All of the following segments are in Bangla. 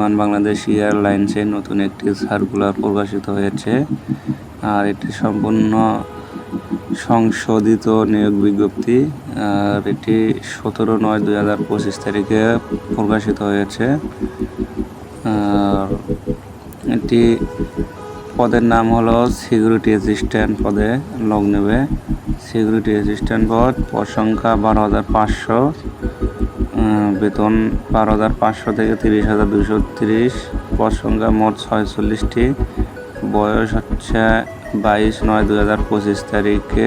বিমান বাংলাদেশ এয়ারলাইন্সে নতুন একটি সার্কুলার প্রকাশিত হয়েছে আর এটি সম্পূর্ণ সংশোধিত নিয়োগ বিজ্ঞপ্তি। আর এটি সতেরো নয় দুই হাজার পঁচিশ তারিখে প্রকাশিত হয়েছে। আর এটি পদের নাম হলো সিকিউরিটি অ্যাসিস্ট্যান্ট পদে লগ নেবে। সিকিউরিটি অ্যাসিস্ট্যান্ট পদ পদ সংখ্যা বারো হাজার পাঁচশো। বেতন বারো হাজার পাঁচশো থেকে তিরিশ হাজার দুশো তিরিশ। পদ সংখ্যা মোট ছয়চল্লিশটি। বয়স হচ্ছে বাইশ নয় দু হাজার পঁচিশ তারিখে।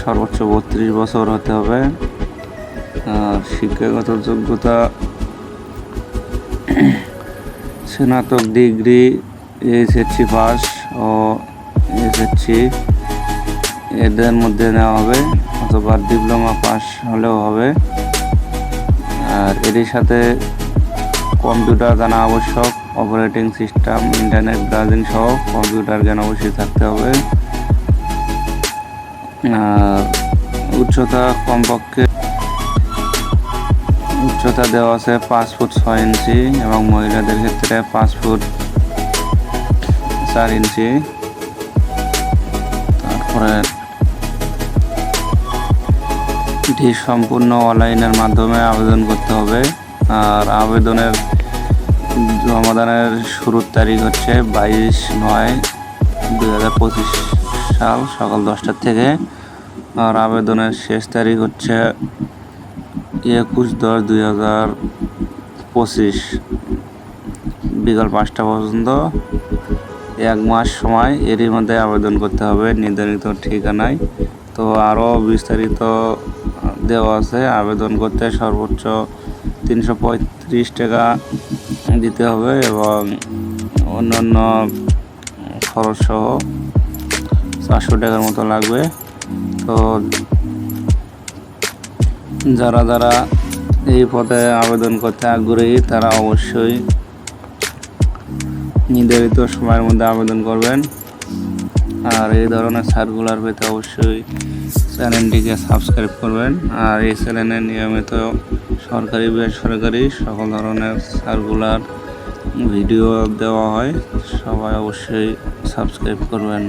সর্বোচ্চ বত্রিশ বছর হতে হবে। শিক্ষাগত যোগ্যতা, স্নাতক ডিগ্রি, এইচএসসি পাস ও এইচএসসি। এদের মধ্যে নেওয়া হবে অথবা ডিপ্লোমা পাস হলেও হবে। আর এরই সাথে কম্পিউটার জানা আবশ্যক, অপারেটিং সিস্টেম, ইন্টারনেট, ব্রাউজিং সহ কম্পিউটার জ্ঞান অবশ্যই থাকতে হবে। আর উচ্চতা কমপক্ষে, উচ্চতা দেওয়া আছে পাঁচ ফুট ছয় ইঞ্চি এবং মহিলাদের ক্ষেত্রে পাঁচ ফুট চার ইঞ্চি। তারপরে এটি সম্পূর্ণ অনলাইনের মাধ্যমে আবেদন করতে হবে। আর আবেদনের জমাদানের শুরুর তারিখ হচ্ছে বাইশ নয় দুই হাজার পঁচিশ সাল সকাল দশটার থেকে। আর আবেদনের শেষ তারিখ হচ্ছে একুশ দশ দুই হাজার পঁচিশ। বিকাল পাঁচটা পর্যন্ত এক মাস সময় এরই মধ্যে আবেদন করতে হবে। নির্ধারিত ঠিকানায় তো আরও বিস্তারিত দেওয়া আছে। আবেদন করতে সর্বোচ্চ তিনশো পঁয়ত্রিশ টাকা দিতে হবে এবং অন্যান্য খরচ সহ চারশো টাকার মতো লাগবে। তো যারা যারা এই পদে আবেদন করতে আগ্রহী, তারা অবশ্যই নির্ধারিত সময়ের মধ্যে আবেদন করবেন। আর এই ধরনের সার্কুলার পেতে অবশ্যই চ্যানেলটিকে সাবস্ক্রাইব করবেন। আর এই চ্যানেলে নিয়মিত সরকারি বেসরকারি সকল ধরনের সার্কুলার ভিডিও দেওয়া হয়, সবাই অবশ্যই সাবস্ক্রাইব করবেন।